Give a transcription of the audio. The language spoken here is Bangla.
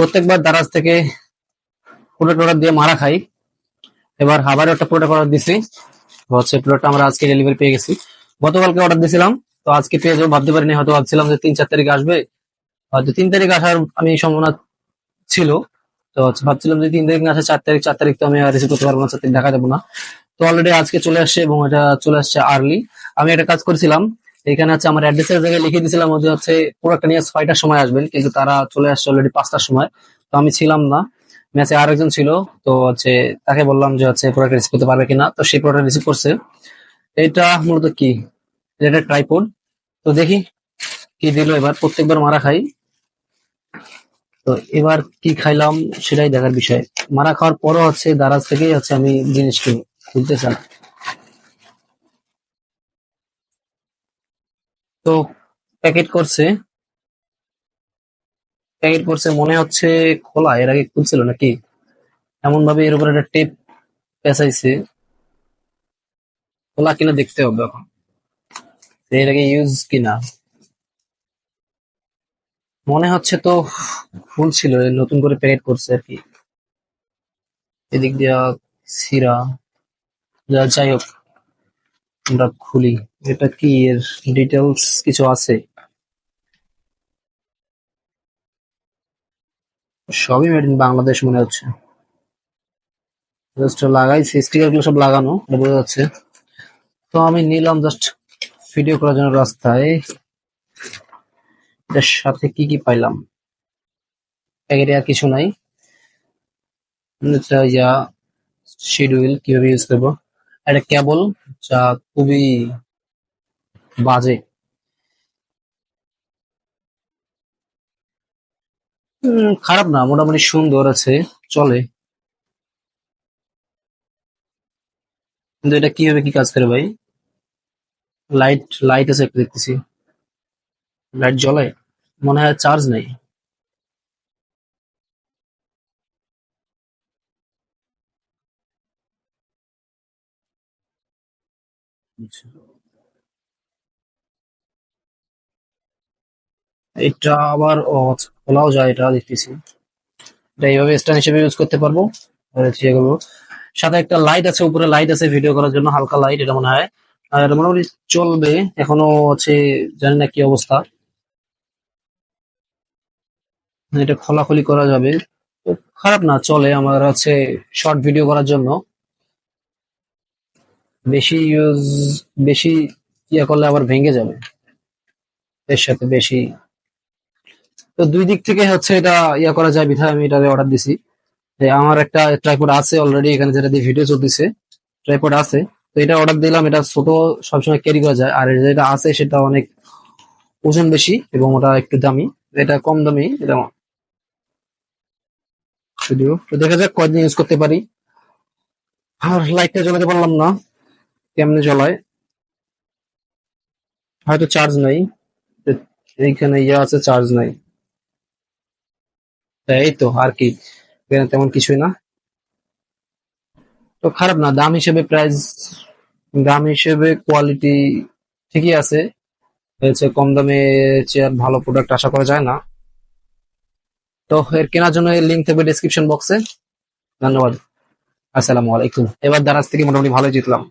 প্রত্যেকবার দারাজ থেকে প্রোডাক্ট অর্ডার দিয়ে মারা খাই। এবার আবারও একটা প্রোডাক্ট অর্ডার দিছি। হচ্ছে প্রোডাক্ট আমরা আজকে ডেলিভারি পেয়ে গেছি। গতকালকে অর্ডার দিয়েছিলাম তো আজকে পেয়ে যাব, ভাবতে পারিনি, হয়তো ভাবছিলাম যে তিন চার তারিখ আসবে। হয়তো তিন তারিখ আসার আমি সম্ভাবনা ছিল। তো ভাবছিলাম যে তিন তারিখ না আসে, চার তারিখ চার তারিখ তো আমি রিসিভ করতে পারব না, চার তারিখ দেখা যাব না। তো অলরেডি আজকে চলে আসছে এবং এটা চলে আসছে আর্লি আমি একটা কাজ করেছিলাম এখানে হচ্ছে আমার অ্যাড্রেসের জায়গায় লিখে দিয়েছিলাম যে হচ্ছে প্রোডাক্টটা নিয়ে ছয়টার সময় আসবেন, কিন্তু তারা চলে আসছে অলরেডি পাঁচটার সময়। তো আমি ছিলাম না। ম্যাচে আরেকজন ছিল, তো হচ্ছে তাকে বললাম যে হচ্ছে প্রোডাক্ট রিসিভ করতে পারবে কিনা, তো সেই প্রোডাক্ট রিসিভ করছে। এটা মূলত কি? এটা ট্রাইপোড তো দেখি কি দিল এবার, প্রত্যেকবার মারা খাই। তো এবার কি খাইলাম সেটাই দেখার বিষয়। মারা খাওয়ার পরও হচ্ছে দারাজ থেকেই হচ্ছে আমি জিনিস কিনি খুলতে চাই। তো প্যাকেট করছে। প্যাকেট করছে মনে হচ্ছে খোলা, এর আগে খুলছিল নাকি? এমন ভাবে এর উপর একটা টেপ পেঁচাইছে। খোলা কিনা দেখতে হবে এখন। এর আগে ইউজ কিনা। মনে হচ্ছে তো ফুল ছিল নতুন করে প্যাকেট করছে আর কি। এদিক দিয়া সিরা যা যাই হোক। আমরা খুলি। এটা কি এর ডিটেলস কিছু আছে? সবই মেড ইন বাংলাদেশ মনে হচ্ছে। জাস্ট লাগাইছি স্টিকারগুলো সব লাগানো বোঝা যাচ্ছে। তো আমি নিলাম জাস্ট ভিডিও করার জন্য রাস্তায়। এটার সাথে কি কি পাইলাম? প্যাকেটে আর কিছু নাই। শিডিউল কীভাবে ইউজ করব? একটা কেবল, যা খুবই বাজে। খারাপ না, মোটামুটি সুন্দর আছে, চলে। কিন্তু এটা কীভাবে কি কাজ করে ভাই? লাইট লাইট আছে দেখতেছি। লাইট জ্বলে? মনে হয় চার্জ নেই। এটা আবার আচ্ছা, খোলাও যায় এটা দেখতেছি। এটা এইভাবে স্ট্যান্ড হিসেবে ইউজ করতে পারব। সাথে একটা লাইট আছে উপরে লাইট আছে ভিডিও করার জন্য হালকা লাইট এটা মনে হয়। আর মোটামুটি চলবে এখনও হচ্ছে জানি না কি অবস্থা। এটা খোলাখুলি করা যাবে। খারাপ না চলে আমার হচ্ছে শর্ট ভিডিও করার জন্য। বেশি ইউজ বেশি ইয়ে করলে আবার ভেঙে যাবে। এর সাথে বেশি। তো দুই দিক থেকে হচ্ছে এটা ইয়া করা যায়, বিধায় আমি এটা অর্ডার দিছি। যে আমার একটা ট্রাইপড আছে অলরেডি এখানে যেটা দিয়ে ভিডিও চলতেছে ট্রাইপড আছে। তো এটা অর্ডার দিলাম, এটা ছোট, সবসময় ক্যারি করা যায়। আর যেটা আছে, সেটা অনেক ওজন বেশি এবং ওটা একটু দামি। এটা কম দামি, এটা যদিও তো দেখা যাক কয়দিন ইউজ করতে পারি। আর লাইটটা জ্বালাতে পারলাম না। কেমনে জ্বলায়? হয়তো চার্জ নাই। এইখানে ইয়ে আছে চার্জ নাই। এই তো আর কি, এখানে তেমন কিছুই না। তো খারাপ না, দাম হিসেবে প্রাইস দাম হিসেবে কোয়ালিটি ঠিকই আছে। হচ্ছে কম দামে চেয়ার ভালো প্রোডাক্ট আশা করা যায় না। তো এর কেনার জন্য লিঙ্ক থাকবে ডিসক্রিপশন বক্সে ধন্যবাদ। আসসালামু আলাইকুম। এবার দারাজ থেকে মোটামুটি ভালোই জিতলাম।